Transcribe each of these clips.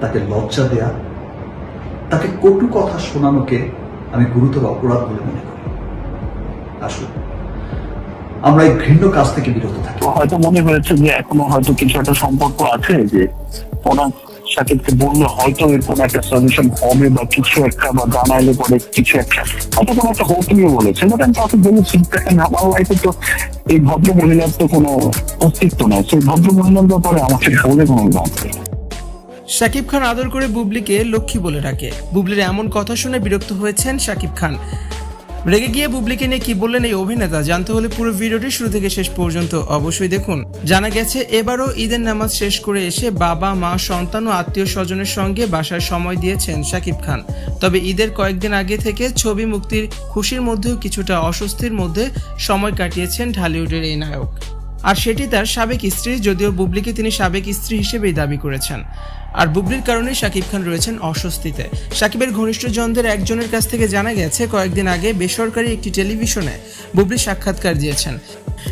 তাকে লজ্জা দেয়া, তাকে কটু কথা শোনানোকে আমি গুরুতর অপরাধ বলে মনে করি। আসলে আমরা এই ঘৃণ্য কাজ থেকে বিরত থাকি। হয়তো মনে হয়েছে যে এখনও হয়তো কিছু একটা সম্পর্ক আছে যে সাকিবকে বললে হয়তো এর একটা সলিউশন হবে বা কিছু একটা বা জানাইলে পরে কিছু একটা। হয়তো কোনো একটা হোপ নিয়ে বলেছে বাট আমি তাকে দেখেন আমার লাইফে তো এই ভদ্র মহিলার তো কোনো অস্তিত্ব নাই। সেই ভদ্র মহিলার ব্যাপারে আমাকে বলে কোনো লাভ নেই। শাকিব খান আদর করে বুবলিকে লক্ষ্মী বলে ডাকে। বুবলির এমন কথা শুনে বিরক্ত হয়েছেন শাকিব খান। রেগে গিয়ে বুবলিকে নিয়ে কি বললেন এই অভিনেতা জানতে হলে পুরো ভিডিওটি শুরু থেকে শেষ পর্যন্ত অবশ্যই দেখুন। জানা গেছে, এবারও ঈদের নামাজ শেষ করে এসে বাবা, মা, সন্তান ও আত্মীয় স্বজনের সঙ্গে বাসায় সময় দিয়েছেন শাকিব খান। তবে ঈদের কয়েকদিন আগে থেকে ছবি মুক্তির খুশির মধ্যেও কিছুটা অস্বস্তির মধ্যে সময় কাটিয়েছেন ঢালিউডের এই নায়ক। আর সেটি তার সাবেক স্ত্রী, যদিও বুবলিকে তিনি সাবেক স্ত্রী হিসেবেই দাবি করেছেন। আর বুবলির কারণে শাকিব খান রয়েছেন অস্বস্তিতে। শাকিবের ঘনিষ্ঠজনদের একজনের কাছ থেকে জানা গেছে, কয়েকদিন আগে বেসরকারি একটি টেলিভিশনে বুবলি সাক্ষাৎকার দিয়েছেন।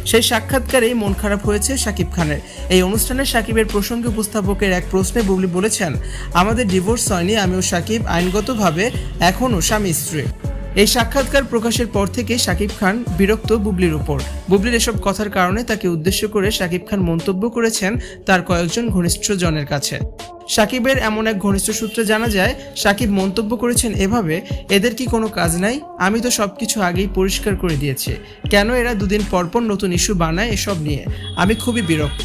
সেই সাক্ষাৎকারেই মন খারাপ হয়েছে শাকিব খানের। এই অনুষ্ঠানে সাকিবের প্রসঙ্গে উপস্থাপকের এক প্রশ্নে বুবলি বলেছেন, আমাদের ডিভোর্স হয়নি আমি ও শাকিব। আইনগতভাবে এখনও স্বামী স্ত্রী। এই সাক্ষাৎকার প্রকাশের পর থেকে শাকিব খান বিরক্ত বুবলির উপর। বুবলির এসব কথার কারণে তাকে উদ্দেশ্য করে শাকিব খান মন্তব্য করেছেন তার কয়েকজন ঘনিষ্ঠ জনের কাছে। শাকিবের এমন এক ঘনিষ্ঠ সূত্রে জানা যায়, শাকিব মন্তব্য করেছেন এভাবে, এদের কি কোনো কাজ নাই? আমি তো সবকিছু আগেই পরিষ্কার করে দিয়েছি। কেন এরা দুদিন পরপর নতুন ইস্যু বানায় এসব নিয়ে? আমি খুবই বিরক্ত।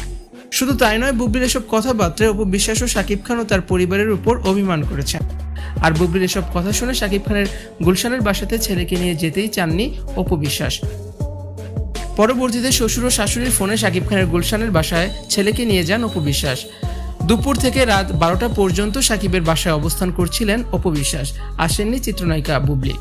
শুধু তাই নয়, বুবলির এসব কথাবার্তায় অপু বিশ্বাস ও শাকিব খানও তার পরিবারের উপর অভিমান করেছেন। আর বুবলির এসব কথা শুনে শাকিব খানের গুলশানের বাসাতে ছেলেকে নিয়ে যেতেই চাননি অপু বিশ্বাস। পরবর্তীতে শ্বশুর ও শাশুড়ির ফোনে শাকিব খানের গুলশানের বাসায় ছেলেকে নিয়ে যান অপু বিশ্বাস। দুপুর থেকে রাত বারোটা পর্যন্ত সাকিবের বাসায় অবস্থান করছিলেন অপু বিশ্বাস। আসেননি চিত্রনায়িকা বুবলি।